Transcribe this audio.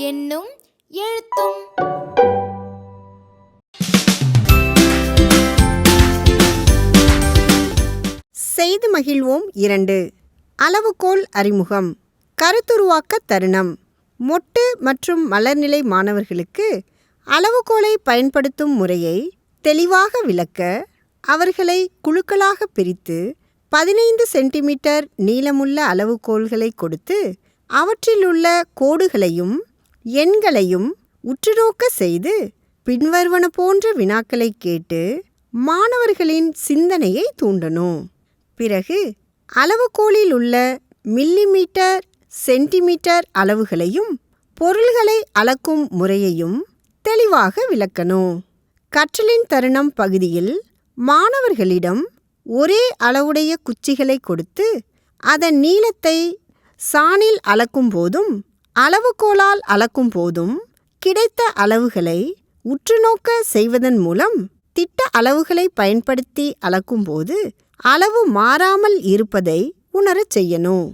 என்னும் எழுத்தும். செய்து மகிழ்வோம் இரண்டு. அளவுகோல் அறிமுகம். கருத்துருவாக்க தருணம். மொட்டு மற்றும் மலர்நிலை மாணவர்களுக்கு அளவுகோலை பயன்படுத்தும் முறையை தெளிவாக விளக்க அவர்களை குழுக்களாக பிரித்து பதினைந்து சென்டிமீட்டர் நீளமுள்ள அளவுகோல்களை கொடுத்து அவற்றிலுள்ள கோடுகளையும் எண்களையும் உற்றுநோக்க செய்து பின்வருவன போன்ற வினாக்களை கேட்டு மாணவர்களின் சிந்தனையை தூண்டணும். பிறகு அளவுகோலில் உள்ள மில்லிமீட்டர் சென்டிமீட்டர் அளவுகளையும் பொருள்களை அளக்கும் முறையையும் தெளிவாக விளக்கணும். கற்றலின் தருணம் பகுதியில் மாணவர்களிடம் ஒரே அளவுடைய குச்சிகளை கொடுத்து அதன் நீளத்தை சாணில் அளக்கும் போதும் அளவுகோலால் அளக்கும் போதும் கிடைத்த அளவுகளை உற்றுநோக்க செய்வதன் மூலம் திட்ட அளவுகளை பயன்படுத்தி அளக்கும்போது அளவு மாறாமல் இருப்பதை உணரச் செய்யணும்.